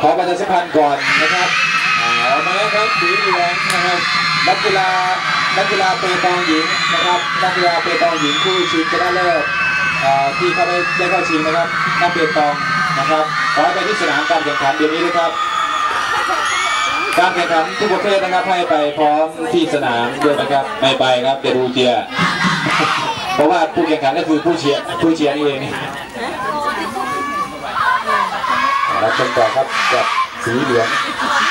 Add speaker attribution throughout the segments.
Speaker 1: ขอประชาสัมพันธ์ก่อนนะครับอ่าเอามาแล้วครับสีเหลืองนะครับนักกีฬานักกีฬาเปตองหญิงนะครับนักกีฬาเปตองหญิงผู้ชิงชนะเลิศอ่าที่เข้าไปได้เข้าชิงนะครับนักเปตองนะครับขอไปที่สนามการแข่งขันเดี๋ยวนี้เลยครับ การแข่งขันทุกประเภทนะครับให้ไปพร้อมที่สนามด้วยนะครับไม่ไปครับจะดูเชียร์เพราะว่าผู้แข่งขันก็คือผู้เชียร์ผู้เชียร์นี่เอง รับชมต่อครับกับสีเหลือง
Speaker 2: แต่ง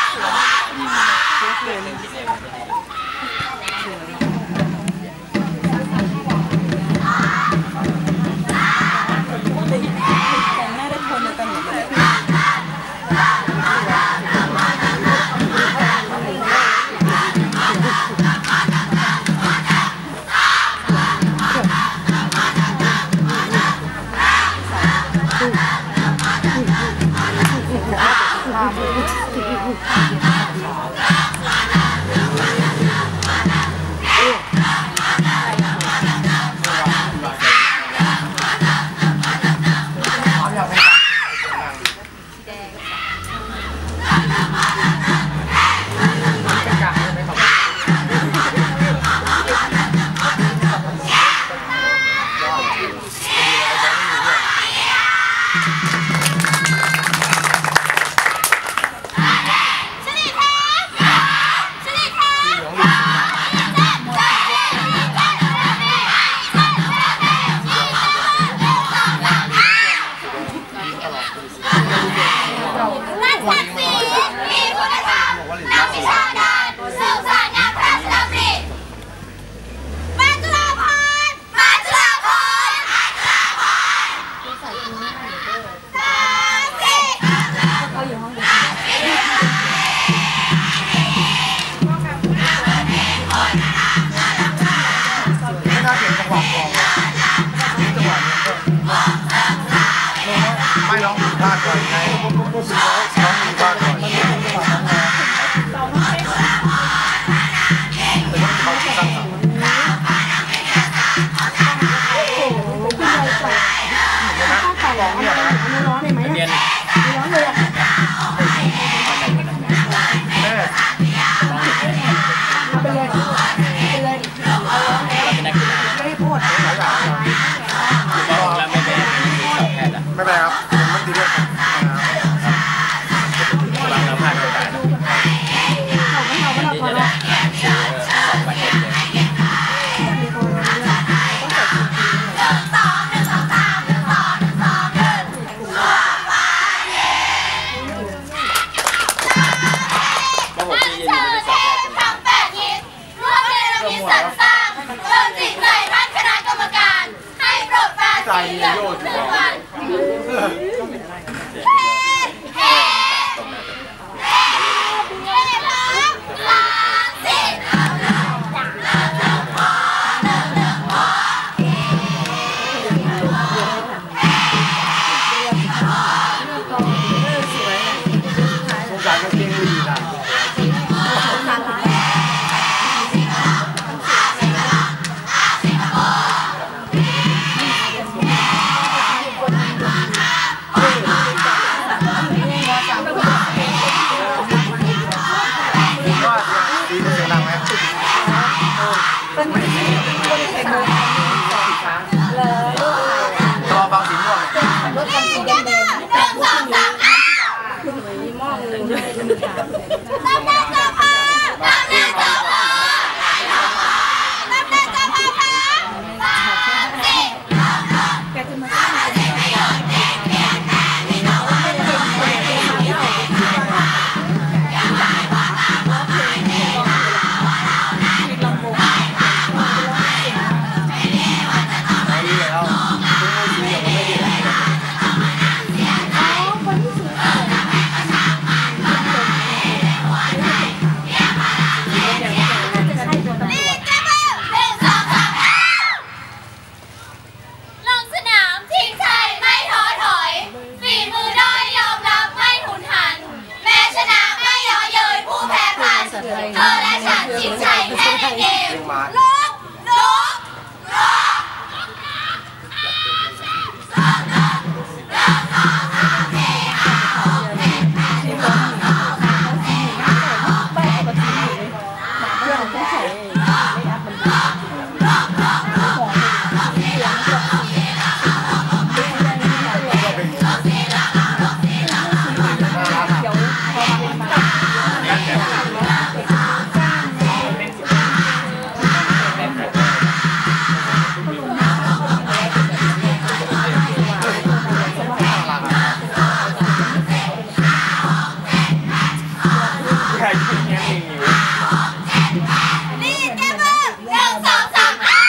Speaker 3: พ
Speaker 4: ลาดก่อนไงร้องผิดพลาดก่อนแต่ว่าเขาสร้างสรรค์ร้องเนี่ยนะ
Speaker 2: ร้อนเลยไหม
Speaker 5: เรียน
Speaker 2: ร้อนเลยอะ
Speaker 4: แม่
Speaker 2: ไปเลยไปเลย
Speaker 5: เป็นนักกีฬา
Speaker 2: ไม่พูด
Speaker 5: Okay. ช่ชุดนี้
Speaker 4: มีนิ้
Speaker 5: วลีด
Speaker 2: เดเว
Speaker 5: อร์
Speaker 3: หนึ่งสองสามห้า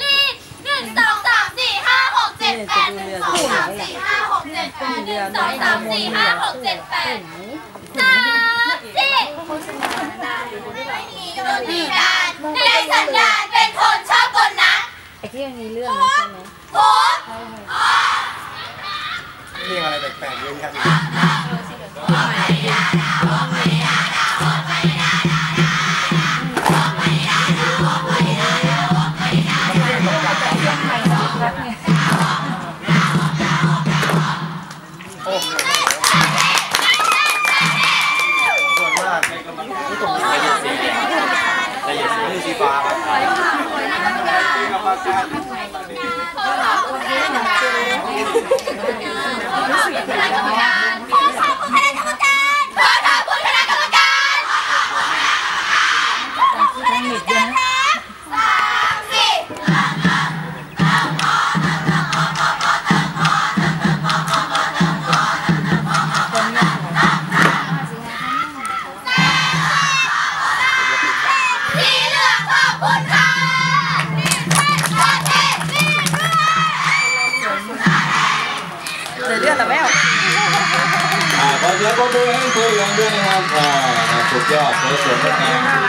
Speaker 3: ลีดหนึ่งสอง
Speaker 5: สามสี่ห้าห
Speaker 3: ก
Speaker 5: เจ็
Speaker 3: ดแปดหนึ่งสองสามสี่ห้าหกเจ็ดแปดหนึ่งสองสามสี่ห้าหกเจ็ดแปดสามสี่ไม่มีดนดีการในสัญญาเป็นคนชอบกนนะ
Speaker 2: ไอ้ที่ยังมีเรื่องใช่ไหม
Speaker 3: โอ้
Speaker 4: เรีอะไรแปลกๆเยอะแยะ โอ่า
Speaker 3: ขอเสี
Speaker 1: ยงปรบมือให้ตัวเหลืองด้วยนะครับสุดยอดสวยสวยงดงาม